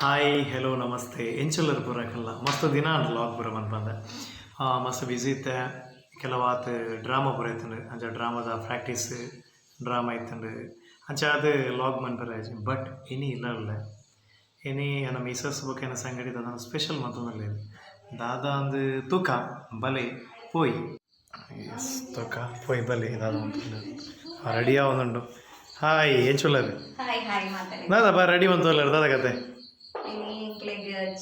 Hi hello ನಮಸ್ತೆ. ಎಂಚಲ್ಲರು ಬರಕಲ್ಲ. ಮಸ್ತ್ ದಿನ ಲಾಗ್ ಮನ್ ಬಂದೆ ಮಸ್ತ್ ಬ್ಯುಸಿ ಇತ್ತೆ ಕೆಲವಾತ್ ಡ್ರಾಮಾ ಪೂರ ಇತ್ತಂಡು ಅಂಚ ಡ್ರಾಮಾದ ಪ್ರಾಕ್ಟೀಸ್ ಡ್ರಾಮಾ ಇತ್ತಂಡು ಅಂಚ ಅದು ಲಾಗ್ ಮನ್ಪರ ಬಟ್ ಇನಿ ಇಲ್ಲ ಇಲ್ಲ ಇನಿ ನಮ್ಮ ಮಿಸಸ್ ಬೊಕ್ಕ ಸಂಗಡಿ ದಾದ ಸ್ಪೆಷಲ್ ಮತ್ತೊಂದಲ್ಲಿ ದಾದ ಅಂದ್ ತೂಕ ಬಲೆ ಪೋಯ್. ಎಸ್ ತೂಕ ಪೋಯ್ ಬಲೆ ದಾದ ಒಂದು ರೆಡಿ ಆವೊಂದುಂಡು ಹಾಯ್ ಎಂಚುಲ್ಲರು ದಾದ ಬಾ ರೆಡಿ ಒಂದು ದಾದ ಕತೆ.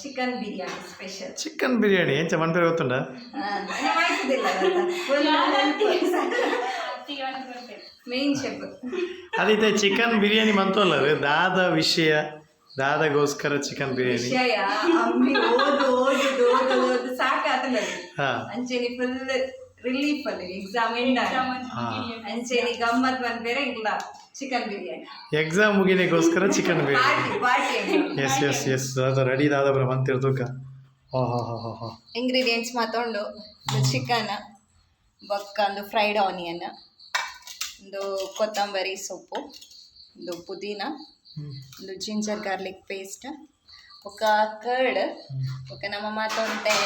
Chicken biryani special chicken biryani ಎಂಚ ಮನ್ಪೇರೆ ಗೊತ್ತುಂಡ ಮೇನ್ ಶೆಫ್ ಅದೈತೆ ಚಿಕನ್ ಬಿರಿಯಾನಿ ಮಂತಲ್ಲ ದಾದ ವಿಷಯ ದಾದಗೋಸ್ಕರ ಚಿಕನ್ ಬಿರಿಯಾನಿ ವಿಷಯ ಅಮ್ಮಿ ಓದು ಓದು ಓದು ಓದು ಸಾಕಾತಲ್ಲ ಹಾ ಅಂಚೆನಿ ಫುಲ್ ರಿಲೀಫ್ ಅಲ್ಲಿ ಎಕ್ಸಾಮ್ ಎಂಡ್ ಅಂಚೇರಿ ಗಮ್ಮತ್ ಬಂದ ಬೇರೆ ಇಲ್ಲ chicken biryani. Exam ಮುಗಿಲಿಕ್ಕೋಸ್ಕರ chicken biryani party yes yes yes ಅದು ರೆಡಿ ಆದ ಬರ ಮಂತಿರ್ ತೂಕ ಹಾ ಹಾ ಹಾ ಹಾ ಹಾ. ಇಂಗ್ರೀಡಿಯೆಂಟ್ಸ್ ಮಾತೊಂಡು. ಚಿಕನ್ ಬೊಕ್ಕ ಒಂದು ಫ್ರೈಡ್ ಆನಿಯನ್ ಒಂದು ಕೊತ್ತಂಬರಿ ಸೊಪ್ಪು ಒಂದು ಪುದೀನ ಒಂದು ಜಿಂಜರ್ ಗಾರ್ಲಿಕ್ ಪೇಸ್ಟ್ ಒಕ್ಕ ಕರ್ಡ್ ಒಕ್ಕ ನಮ್ಮ ಮಾತೊಂಟೆ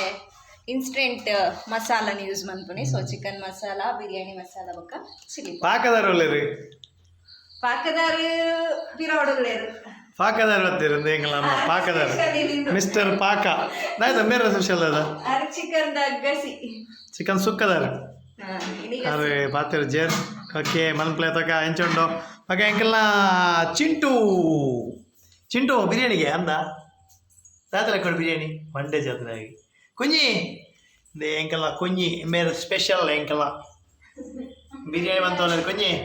ಇನ್ಸ್ಟೆಂಟ್ ಮಸಾಲ ಯೂಸ್ ಮಾಡ್ತೀನಿ ಸೊ ಚಿಕನ್ ಮಸಾಲ ಬಿರಿಯಾನಿ ಮಸಾಲ ಬೊಕ್ಕ ಚಿಲ್ಲಿ ಪಾಕದಾರು ಒಳ್ಳೆರಿ ಪಾಕದಾರು ಪಿರೋಡುಗಳೇರು ಪಾಕದಾರ ಗೊತ್ತಿರಂದು ಎಂಗಳಮ್ಮ ಪಾಕದಾರ. ಮಿಸ್ಟರ್ ಪಾಕ. ದಾಯ್ತ ಮೇರ ಸ್ಪೆಷಲ್ ಅದ. ಚಿಕನ್ ಗಸಿ ಚಿಕನ್ ಸುಕ್ಕದಾರ. ಅರೆ ಪಾತ್ರ ಜೇರ್. ಓಕೆ ಮನ್ಪ್ಲೆ ತಕ ಎಂಚುಂಡು ಓಕೆ ಎಂಕಲ್ನ ಚಿಂಟು. ಚಿಂಟು ಬಿರಿಯಾನಿಗೆ ಅಂದ. ತಾತಲ ಕೊಡು ಬಿರಿಯಾನಿ. ಮಂಡೆ ಜಾತ್ರೆಯಾಗಿ kunyi? De nengkela kunyi. Mer special nengkela, biryani mantel kunyeng,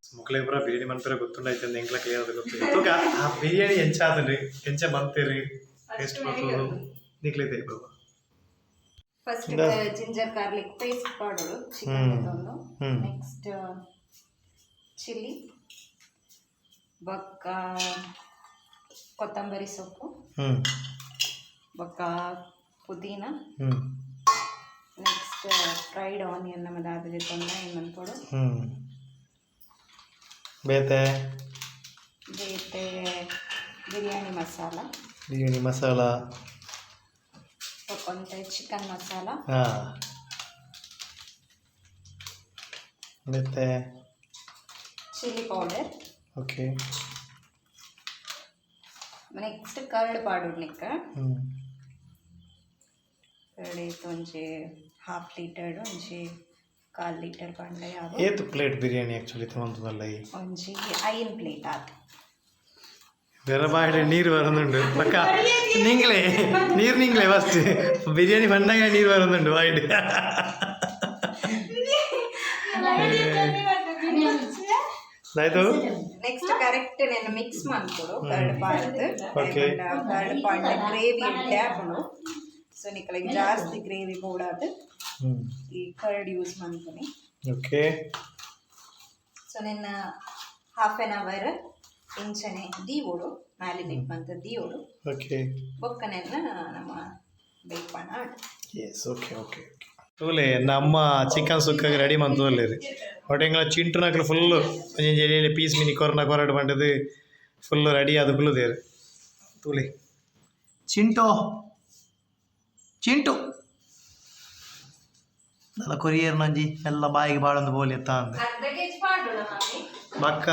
semoklembra biryani mantel itu tuh naiknya nengkela keliatan tuh, toh kayak biryani enceh tuh nih, enceh mantelnya, next baru niklih deh berapa, first ginger garlic paste powder, chickennya hmm. gitu, hmm. ಪುದೀನ. Next fried onion ನಮ್ಮ ದಾದಿಗೆ ತೊಂದರೆ ಏನು ಕೊಡು ಬೇತೆ? ಬೇತೆ ಬಿರಿಯಾನಿ ಮಸಾಲ. ಬಿರಿಯಾನಿ ಮಸಾಲ. ತಗೊಂಡೆ chicken masala. ಹಾಂ. ಮತ್ತೆ chilli powder. Okay. Next curd ಪಾಡುಡ್ಲಿಕ್ಕೆ ಹ್ಞೂ ಕರ್ಡ್ ಇತ್ತು ಒಂಜಿ ಹಾಫ್ ಲೀಟರ್ ಒಂಜಿ ಕಾಲ್ ಲೀಟರ್ ಪಂಡ ಯಾವ ಏತು ಪ್ಲೇಟ್ ಬಿರಿಯಾನಿ ಆ್ಯಕ್ಚುಲಿ ತೊಗೊಂತದಲ್ಲ ಈ ಒಂಜಿ ಐನ್ ಪ್ಲೇಟ್ ಆತು ಬೇರೆ ಬಾಯಿಡೆ ನೀರು ಬರೋದುಂಡು ಪಕ್ಕ ನಿಂಗ್ಲೇ ನೀರು ನಿಂಗ್ಲೇ ಫಸ್ಟ್ ಬಿರಿಯಾನಿ ಬಂದಾಗ ನೀರು ಬರೋದುಂಡು ಬಾಯಿಡೆ ಆಯ್ತು ನೆಕ್ಸ್ಟ್ ಕರೆಕ್ಟ್ నేను ಮಿಕ್ಸ್ ಮಾಡ್ಕೊಡು ಕರ್ಡ್ ಪಾಡ್ದು Okay. ಕರ್ಡ್ ಪಾಂಡ ಗ್ರೇವಿ ಟ್ಯಾಪನು ಸೊ ನಿಕ್ಕಲಿಗೆ ಜಾಸ್ತಿ ಗ್ರೇವಿ ಕೂಡದು ಈ ಕರ್ಡ್ ಯೂಸ್ ಮಾಡ್ತೀನಿ. ಓಕೆ ಸೊ ನಿನ್ನ ಹಾಫ್ ಆನ್ ಅವರ್ ಇಂಚನೆ ದೀವೋಡು ಮ್ಯಾಲಿನೇಟ್ ಮಂತ ದೀವೋಡು ಓಕೆ ಬೊಕ್ಕನೆಲ್ಲ ನಮ್ಮ ಬೇಯ್ಪಣ ಎಸ್ ಓಕೆ ಓಕೆ ಓಕೆ ತೂಲೆ ನಮ್ಮ ಚಿಕನ್ ಸುಕ್ಕಾಗಿ ರೆಡಿ ಮಂತು ರೀ. ಒಟ್ಟು ಚಿಂಟು ಚಿಂಟುನಾಕ್ಲು ಫುಲ್ಲು ಒಂಜಿ ಪೀಸ್ ಮಿನಿ ಕೊರನ ಕೊರಡು ಪಂಡದು ಫುಲ್ಲು ರೆಡಿ ಅದು ಫುಲ್ಲು ದೇರು ತೂಲೆ ಚಿಂಟು. ಚಿಂಟು. ನನ್ನ ಕೊರಿಯರ್ ನಂಜಿ ಎಲ್ಲ ಬಾಯಿಗೆ ಬಾಳೊಂದು ಬೋಲಿ ಎತ್ತ ಅಂದೆ. ಅರ್ಧ ಕೆಜಿ ಮಾಡೋಣ ಮಮ್ಮಿ ಬಕ್ಕ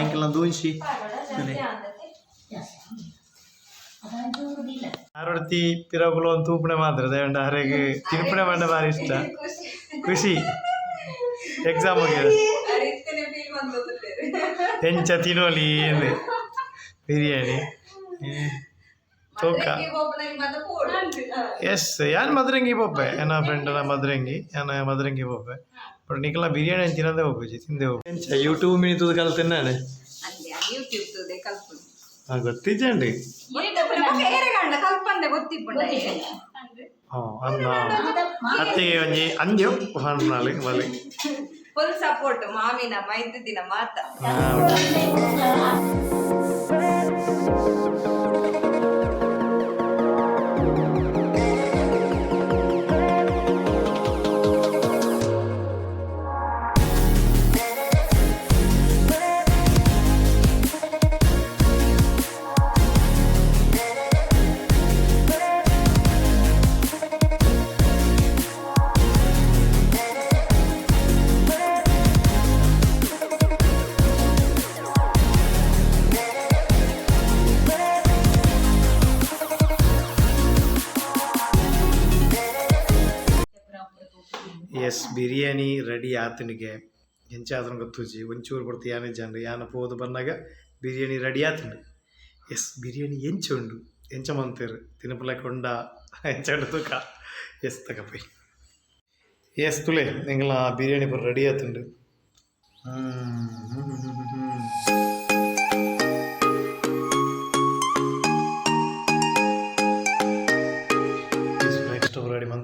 ಎಂಕೆಲ್ಲ ದೂನ್ಸಿ. ತೂಲೆ ಆರೊಡ್ತಿ ಪಿರಗುಲು ಒಂದು ತೂಪಣೆ ಮಾತ್ರ ದೇವಂಡ ಹರೆಗೆ ತಿರುಪಣೆ ಮಂಡ ಭಾರಿ ಇಷ್ಟ. ಖುಷಿ. ಎಕ್ಸಾಮ್ ಹೋಗ್ಯದ ಅರಿತನೆ ಫೀಲ್ ಬಂದೋಗುತ್ತೇವೆ ಎಂಚ ತಿನ್ನೋಲಿ ಏನು ಬಿರಿಯಾನಿ. ತೂಕ. ಒಬ್ಬನಿಗೆ ಮತ್ತೆ ಪೋಡು ಎಸ್ ಯಾನ್ ಮದ್ರಂಗಿ ಪೊಪ್ಪೆ? ಫ್ರೆಂಡ್ ಫ್ರೆಂಡನ ಮದ್ರಂಗಿ. ಎನ್ನ ಮದ್ರಂಗಿ ಪೊಪ್ಪೆ. ಬಟ್ ನಿಕಲ ಬಿರಿಯಾನಿ ಅಂತ ತಿನ್ನದೆ ಹೋಗುಜಿ ತಿಂದೆ ಹೋಗು ಎಂಚ ಯೂಟ್ಯೂಬ್ ಮಿನಿತು ತೂದು ಅಂದೆ ಯೂಟ್ಯೂಬ್ ಹಾ ಗೊತ್ತಿಜ್ಜಂಡಿ ಅನ್ನ ಅತ್ತಿಗೆ ಒಂಜಿ ಅಂಜು ಹಣ್ಣಾಳಿ ಬಲಿ ಫುಲ್ ಸಪೋರ್ಟ್ ಮಾಮಿನ ಮೈದು ದಿನ ಮಾತ. ಬಿರಿಯಾನಿ ರೆಡಿ ಆತನಿಗೆ ಎಂಚಾದ್ರೂ ಗೊತ್ತೂಜಿ ಒಂಚೂರು ಕೊಡ್ತು ಯಾನೆ ಜನರು, ಯಾನ ಹೋದು ಬಂದಾಗ ಬಿರಿಯಾನಿ ರೆಡಿ ಆತಂಡು ಎಸ್, ಬಿರಿಯಾನಿ ಎಂಚ ಉಂಡು, ಎಂಚ ಮಂತೇರು ತಿನಪುಲ ಕೊಂಡ, ಎಂಚ ತೂಕ. ಎಸ್ ತಗಪೈ ಎಸ್, ತುಲೆ ನಿಂಗಳ ಬಿರಿಯಾನಿ ಪೂರ ರೆಡಿ ಆತುಂಡು ನೆಕ್ಸ್ಟ್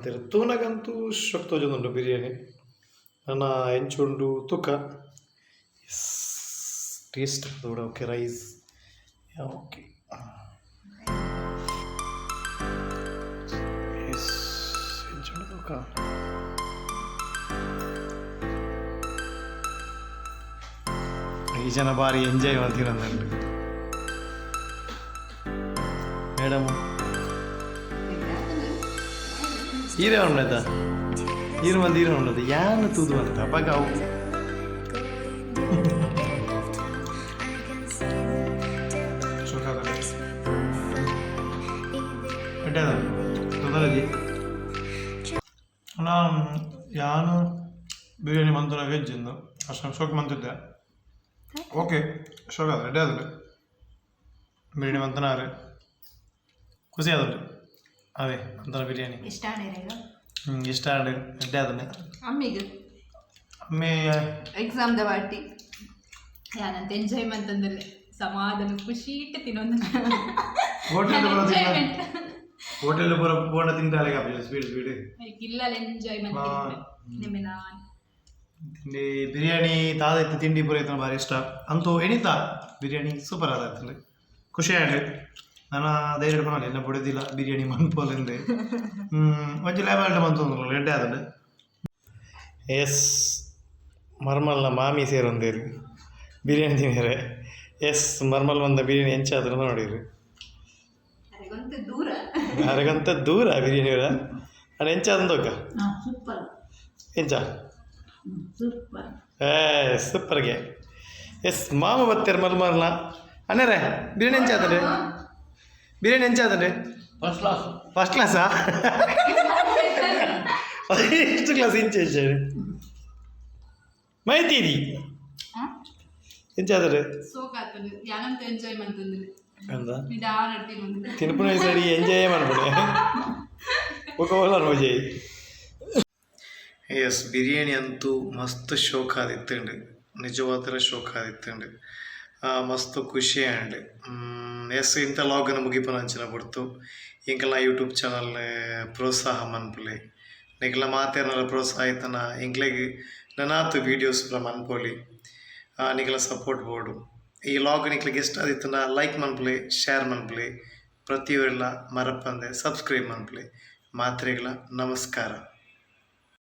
ರೆಡಿ ಮಂತೇರು ತೂನಗಂತೂ ಶಕ್ತ ತೋಜೊಂದುಂಡು ಬಿರಿಯಾನಿ. ನನ್ನ ಎಂಚುಂಡು ತುಕ. ಟೇಸ್ಟ್ ದೂಡ ಓಕೆ ರೈಸ್ ಓಕೆ ಎಸ್ ಈ ಜನ ಬಾರಿ ಎಂಜಾಯ್ ಮಾಡ್ತೀರ ಮೇಡಮ್ ಹೀರೆ ಉಂಡದ ಹೀರು ಮಂದಿ ಹೀರೆ ಉಂಡದ ಯಾನ್ ತೂದು ಅಂತ ಅಪ್ಪಾಗ ಅವು. ಅಣ್ಣ ಯಾನು ಬಿರಿಯಾನಿ ಮಂತುನ ವೆಜ್ ಇಂದು. ಅಷ್ಟು ಶೋಕ್ ಮಂತಿದ್ದೆ ಓಕೆ ಶೋಕ್ ಅದು ರೆಡಿ ಆದ್ರೆ ಬಿರಿಯಾನಿ ಮಂತನಾರೆ ಖುಷಿ ಆದ್ರೆ ಅದೇ ಮಂತನ ಬಿರಿಯಾನಿ. ಇಷ್ಟ ಆಡಿರ ಹ್ಞೂ ಇಷ್ಟ ಆಡಿ ರೆಡಿ ಆದ್ರೆ ಅಮ್ಮಿಗೆ. ಒಮ್ಮೆ ಎಕ್ಸಾಮ್ದ ಪಾರ್ಟಿ ಯಾನಂತ ಎಂಜಾಯ್ಮೆಂಟ್ ಅಂದ್ರೆ ಸಮಾಧಾನ ಖುಷಿ ಇಟ್ಟು ತಿನ್ನೊಂದು. ಹೋಟೆಲ್ ಹೋಟೆಲ್ ಬರೋ ಬೋಂಡ ತಿಂತಾಳೆ ಸ್ವೀಟ್ ಸ್ಪೀಡ್ ಇಲ್ಲ ಎಂಜಾಯ್ಮೆಂಟ್. ನಿಮ್ಮೆ ನಾನು. ತಿಂಡಿ ಬಿರಿಯಾನಿ ತಾದೈತೆ ತಿಂಡಿ ಪೂರ ಐತೆ ಭಾರಿ ಇಷ್ಟ. ಅಂತೂ ಎಣಿತಾ ಬಿರಿಯಾನಿ ಸೂಪರ್ ಆದಾಯ್ತಲ್ಲಿ ಖುಷಿ ಆಯ್ತು ನಾನು ಧೈರ್ಯ ಇಟ್ಕೊಂಡು ಎಲ್ಲ ಬಿಡೋದಿಲ್ಲ ಬಿರಿಯಾನಿ ಮನ್ಪೋಲಿಂದ ಹ್ಮ್ ಒಂಚು ಲೇಬಲ್ ಬಂತು ರೆಡ್ಡಿ ಆದಂಡು ಎಸ್ ಮರ್ಮಲ್ನ ಮಾಮಿ ಸೇರೊಂದೇರಿ ಬಿರಿಯಾನಿ ತಿನ್ನೀರಿ ಎಸ್ ಮರ್ಮಲ್ ಬಂದ ಬಿರಿಯಾನಿ ಎಂಚಾದ್ರು ನೋಡಿರಿ ಅದಕ್ಕೊಂದು ದೂರ. ಅರಗಂತ ದೂರ ಬಿರಿಯಾನಿ ಅದು ಎಂಚಾದಂದೋಕ ಸೂಪರ್ ಎಂಚ? ಸೂಪರ್ ಏ ಸೂಪರ್ಗೆ ಎಸ್ ಮಾಮ ಬರ್ತೀರ ಮರ್ಮಲ್ನ? ಅನ್ನರೇ ಬಿರಿಯಾನಿ ಎಂಚ ಆದ್ರೆ? ಬಿರಿಯಾನಿ ಎಂಚ ಆದ್ರೆ ಫಸ್ಟ್ ಕ್ಲಾಸ್ ಫಸ್ಟ್ ಕ್ಲಾಸಾ ಎಷ್ಟು ಕ್ಲಾಸ್ ಇಂಚ ಇಂಚ ಮೈತೀರಿ ಎಂಚ ಆದ್ರೆ ಸೋಕಾತದು ಯಾನಂತ ಎಂಜಾಯ್ಮೆಂಟ್ ಅಂದ್ರೆ ಅಂದ ನಿಧಾನ ತಿನ್ನೊಂದು ತಿನ್ಪುನ ಸರಿ ಎಂಜಾಯ್ ಮಾಡ್ಬಿಡಿ ఒక రోజు ಎಸ್ ಬಿರಿಯಾನಿ ಅಂತೂ ಮಸ್ತ್ ಶೋಕ್ ಆದಿತ್ತಂಡು ನಿಜವಾದ ಶೋಕ್ ಆದಿತ್ತಂಡು ಮಸ್ತ್ ಖುಷಿ ಆ್ಯಂಡ್ ಎಸ್, ಇಂಥ ಲಾಗನ್ನು ಮುಗಿಪನ ಅಂಚನ ಬಿಡ್ತು ಇಂಕಲ್ಲ ಯೂಟ್ಯೂಬ್ ಚಾನಲ್ ಪ್ರೋತ್ಸಾಹ ಮನ್ಪುಲೆ. ನಿಕ್ಲ ಮಾತೇನಲ್ಲ ಪ್ರೋತ್ಸಾಹ ಆಯ್ತನ ಇಂಕ್ಲೆಗ್ ನನಾತು ವೀಡಿಯೋಸ್ ಮನ್ಪೋಲಿ. ನಿಕ್ಲ ಸಪೋರ್ಟ್ ಬೋರ್ಡು ಈ ಲಾಗ್ ನಿಕ್ಲಿಗೆ ಇಷ್ಟ ಆದಿತ್ತನ ಲೈಕ್ ಮನ್ಪುಲೆ ಶೇರ್ ಮನ್ಪುಲೆ. ಪ್ರತಿಯೊಲ್ಲ ಮರಪ್ಪಂದೆ ಸಬ್ಸ್ಕ್ರೈಬ್ ಮನ್ಪುಲೆ. ಮಾತ್ರೆಗಳ ನಮಸ್ಕಾರ.